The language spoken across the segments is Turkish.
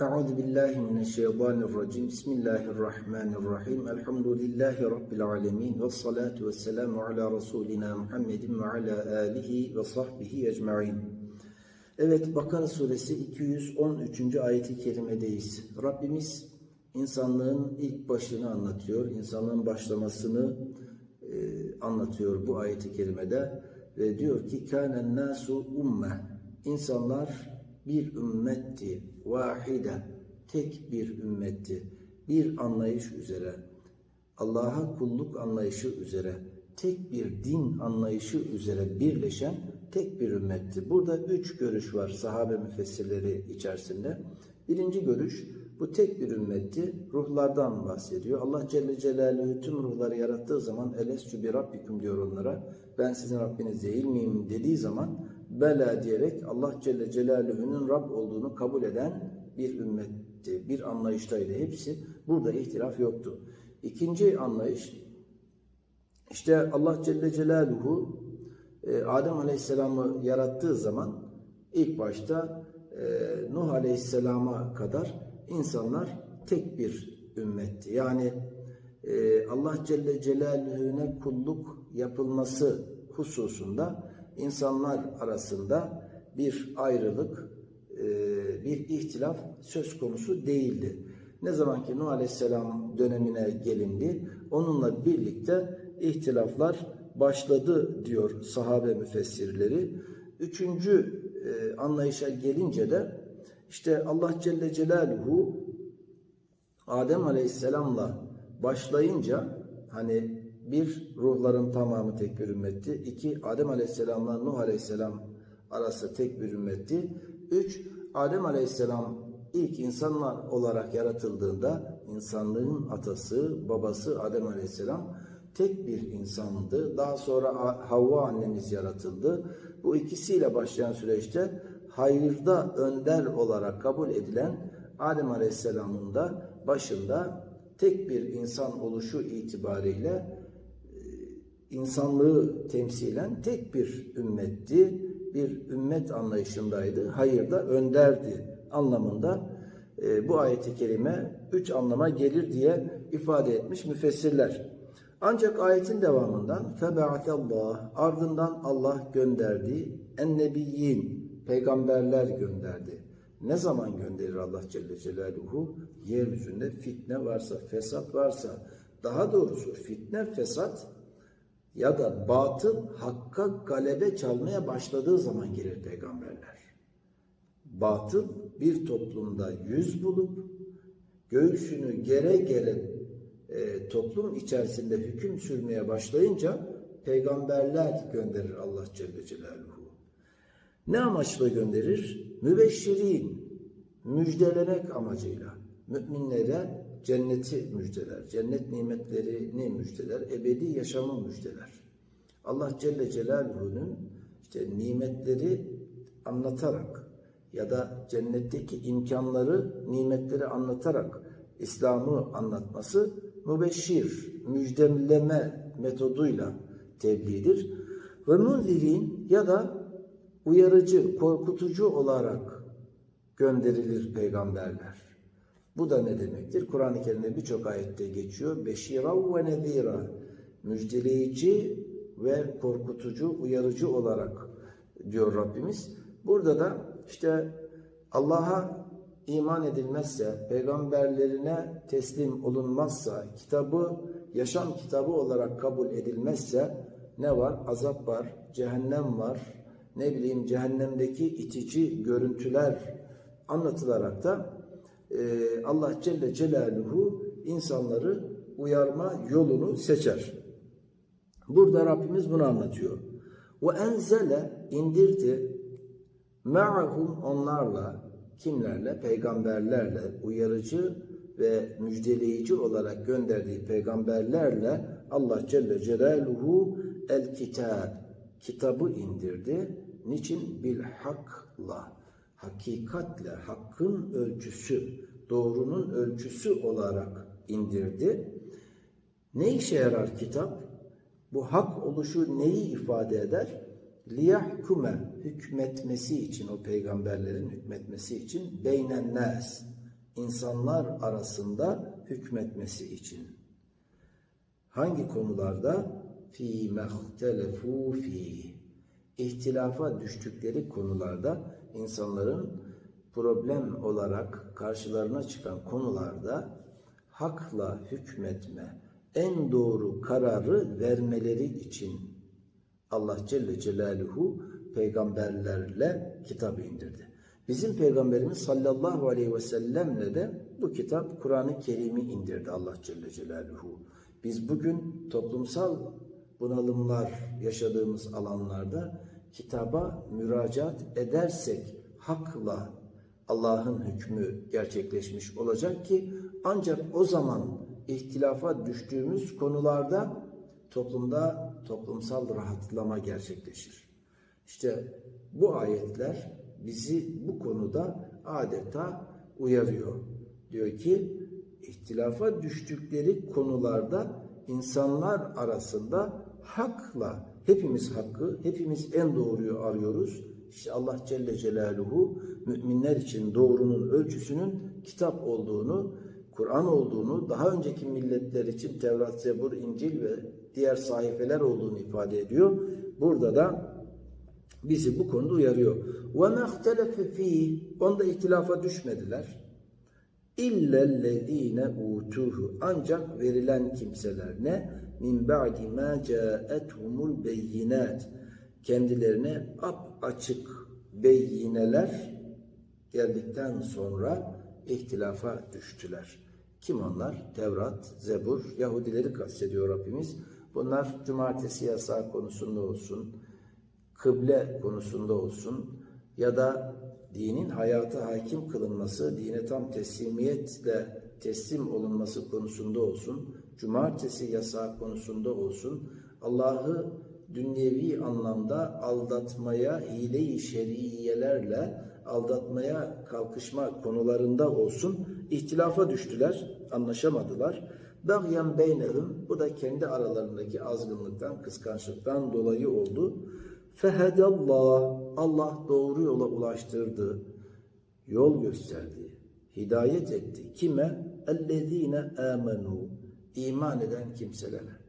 Euzu billahi mineşşeytanirracim. Bismillahirrahmanirrahim. Elhamdülillahi rabbil alamin ve salatu vesselamu ala rasulina Muhammedin ve ala alihi ve sahbihi ecmaîn. Evet Bakara suresi 213. ayeti kerimedeyiz. Rabbimiz insanlığın ilk başını anlatıyor. insanlığın başlamasını e, anlatıyor bu ayeti kerimede ve diyor ki kânen nasu umme. İnsanlar bir ümmetti, vahide, tek bir ümmetti, bir anlayış üzere, Allah'a kulluk anlayışı üzere, tek bir din anlayışı üzere birleşen tek bir ümmetti. Burada üç görüş var sahabe müfessirleri içerisinde. Birinci görüş, bu tek bir ümmetti, ruhlardan bahsediyor. Allah Celle Celaluhu tüm ruhları yarattığı zaman elesçü bir Rabbikum diyor onlara. Ben sizin Rabbiniz değil miyim dediği zaman bela diyerek Allah Celle Celaluhu'nun Rab olduğunu kabul eden bir ümmetti, bir anlayıştaydı hepsi. Burada ihtilaf yoktu. İkinci anlayış, işte Allah Celle Celaluhu e, Adem Aleyhisselam'ı yarattığı zaman ilk başta e, Nuh Aleyhisselam'a kadar insanlar tek bir ümmetti. Yani e, Allah Celle Celaluhu'ne kulluk yapılması hususunda insanlar arasında bir ayrılık, e, bir ihtilaf söz konusu değildi. Ne zaman ki Nuh Aleyhisselam dönemine gelindi, onunla birlikte ihtilaflar başladı diyor sahabe müfessirleri. Üçüncü e, anlayışa gelince de işte Allah Celle Celaluhu Adem Aleyhisselam'la başlayınca hani bir ruhların tamamı tek bir ümmetti. İki Adem Aleyhisselam'la Nuh Aleyhisselam arası tek bir ümmetti. Üç Adem Aleyhisselam ilk insanlar olarak yaratıldığında insanlığın atası, babası Adem Aleyhisselam tek bir insandı. Daha sonra Havva annemiz yaratıldı. Bu ikisiyle başlayan süreçte hayırda önder olarak kabul edilen Adem Aleyhisselam'ın da başında tek bir insan oluşu itibariyle insanlığı temsilen tek bir ümmetti, bir ümmet anlayışındaydı, hayırda önderdi anlamında e, bu ayeti kerime üç anlama gelir diye ifade etmiş müfessirler. Ancak ayetin devamından Allah ardından Allah gönderdi ennebiyyin peygamberler gönderdi. Ne zaman gönderir Allah Celle Celaluhu? Yeryüzünde fitne varsa, fesat varsa, daha doğrusu fitne, fesat ya da batıl hakka galebe çalmaya başladığı zaman gelir peygamberler. Batıl bir toplumda yüz bulup göğsünü gere gere e, toplum içerisinde hüküm sürmeye başlayınca peygamberler gönderir Allah Celle Celaluhu. Ne amaçla gönderir? Mübeşşirin, müjdelemek amacıyla. Müminlere cenneti müjdeler, cennet nimetlerini müjdeler, ebedi yaşamı müjdeler. Allah Celle Celaluhu'nun işte nimetleri anlatarak ya da cennetteki imkanları, nimetleri anlatarak İslam'ı anlatması mübeşşir, müjdeleme metoduyla tebliğdir. Ve munzirin ya da uyarıcı, korkutucu olarak gönderilir peygamberler. Bu da ne demektir? Kur'an-ı Kerim'de birçok ayette geçiyor. Beşira ve nedira. Müjdeleyici ve korkutucu, uyarıcı olarak diyor Rabbimiz. Burada da işte Allah'a iman edilmezse, peygamberlerine teslim olunmazsa, kitabı yaşam kitabı olarak kabul edilmezse ne var? Azap var, cehennem var, ne bileyim cehennemdeki itici görüntüler anlatılarak da Allah Celle Celaluhu insanları uyarma yolunu seçer. Burada Rabbimiz bunu anlatıyor. Ve enzele indirdi ma'hum onlarla kimlerle? Peygamberlerle uyarıcı ve müjdeleyici olarak gönderdiği peygamberlerle Allah Celle Celaluhu el kitab kitabı indirdi. Niçin? Bil hakla hakikatle hakkın ölçüsü, doğrunun ölçüsü olarak indirdi. Ne işe yarar kitap? Bu hak oluşu neyi ifade eder? liyahkume hükmetmesi için o peygamberlerin hükmetmesi için beynen nas insanlar arasında hükmetmesi için. Hangi konularda? Fî mehtelefû fî. İhtilafa düştükleri konularda insanların problem olarak karşılarına çıkan konularda hakla hükmetme, en doğru kararı vermeleri için Allah Celle Celaluhu peygamberlerle kitabı indirdi. Bizim peygamberimiz sallallahu aleyhi ve sellemle de bu kitap Kur'an-ı Kerim'i indirdi Allah Celle Celaluhu. Biz bugün toplumsal bunalımlar yaşadığımız alanlarda kitaba müracaat edersek hakla Allah'ın hükmü gerçekleşmiş olacak ki ancak o zaman ihtilafa düştüğümüz konularda toplumda toplumsal rahatlama gerçekleşir. İşte bu ayetler bizi bu konuda adeta uyarıyor. Diyor ki ihtilafa düştükleri konularda insanlar arasında hakla hepimiz hakkı, hepimiz en doğruyu arıyoruz. İşte Allah Celle Celaluhu müminler için doğrunun ölçüsünün kitap olduğunu, Kur'an olduğunu, daha önceki milletler için Tevrat, Zebur, İncil ve diğer sahifeler olduğunu ifade ediyor. Burada da bizi bu konuda uyarıyor. وَمَا اخْتَلَفَ ف۪يهِ Onda ihtilafa düşmediler. İllellezine utuhu ancak verilen kimseler ne? Min ba'di ma ca'ethumul beyinat. Kendilerine ap açık beyineler geldikten sonra ihtilafa düştüler. Kim onlar? Tevrat, Zebur, Yahudileri kastediyor Rabbimiz. Bunlar cumartesi yasağı konusunda olsun, kıble konusunda olsun ya da dinin hayata hakim kılınması, dine tam teslimiyetle teslim olunması konusunda olsun, cumartesi yasağı konusunda olsun, Allah'ı dünyevi anlamda aldatmaya, hile-i şeriyelerle aldatmaya kalkışma konularında olsun, ihtilafa düştüler, anlaşamadılar. Bagyan beynehum, bu da kendi aralarındaki azgınlıktan, kıskançlıktan dolayı oldu. Fehedallah, Allah doğru yola ulaştırdı, yol gösterdi, hidayet etti. Kime? Ellezine amenu, iman eden kimselere.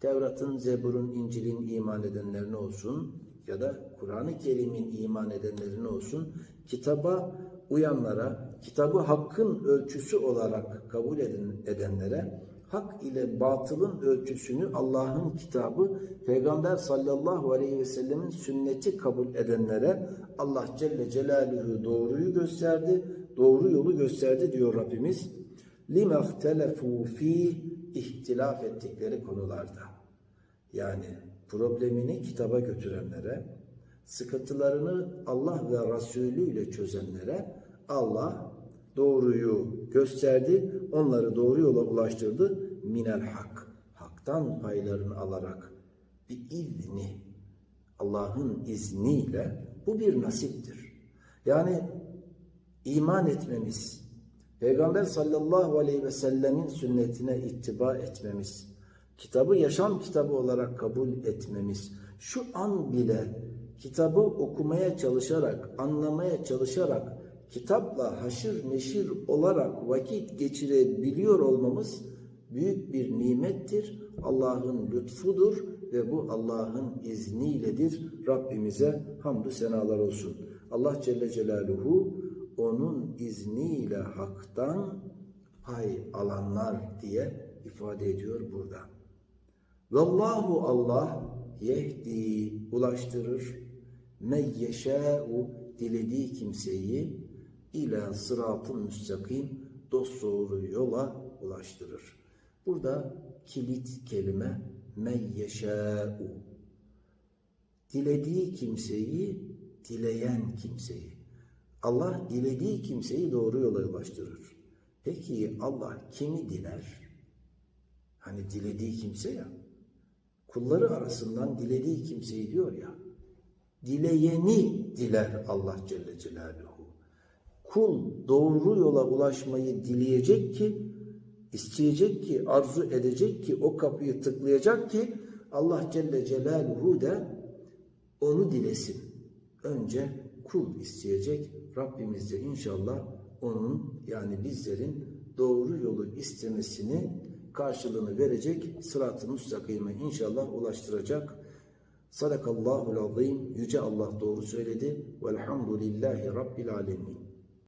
Tevrat'ın, Zebur'un, İncil'in iman edenlerine olsun ya da Kur'an-ı Kerim'in iman edenlerine olsun, kitaba uyanlara, kitabı hakkın ölçüsü olarak kabul edenlere, hak ile batılın ölçüsünü Allah'ın kitabı, Peygamber sallallahu aleyhi ve sellemin sünneti kabul edenlere Allah Celle Celaluhu doğruyu gösterdi, doğru yolu gösterdi diyor Rabbimiz lima ihtelefu fi ihtilaf ettikleri konularda. Yani problemini kitaba götürenlere, sıkıntılarını Allah ve Resulü ile çözenlere Allah doğruyu gösterdi, onları doğru yola ulaştırdı. Minel hak, haktan paylarını alarak bir izni, Allah'ın izniyle bu bir nasiptir. Yani iman etmemiz, Peygamber sallallahu aleyhi ve sellemin sünnetine ittiba etmemiz, kitabı yaşam kitabı olarak kabul etmemiz, şu an bile kitabı okumaya çalışarak, anlamaya çalışarak, kitapla haşır neşir olarak vakit geçirebiliyor olmamız büyük bir nimettir. Allah'ın lütfudur ve bu Allah'ın izniyledir. Rabbimize hamdü senalar olsun. Allah Celle Celaluhu onun izniyle haktan pay alanlar diye ifade ediyor burada. Vallahu Allah yehdi ulaştırır men yeşâ'u dilediği kimseyi ila sıratın müstakim dosdoğru yola ulaştırır. Burada kilit kelime men yeşâ'u dilediği kimseyi dileyen kimseyi Allah dilediği kimseyi doğru yola ulaştırır. Peki Allah kimi diler? Hani dilediği kimse ya. Kulları arasından dilediği kimseyi diyor ya. Dileyeni diler Allah Celle Celaluhu. Kul doğru yola ulaşmayı dileyecek ki, isteyecek ki, arzu edecek ki, o kapıyı tıklayacak ki Allah Celle Celaluhu da onu dilesin. Önce kul isteyecek. Rabbimiz de inşallah onun yani bizlerin doğru yolu istemesini karşılığını verecek sırat-ı müstakime inşallah ulaştıracak. Sadakallahul azim. Yüce Allah doğru söyledi. Velhamdülillahi Rabbil alemin.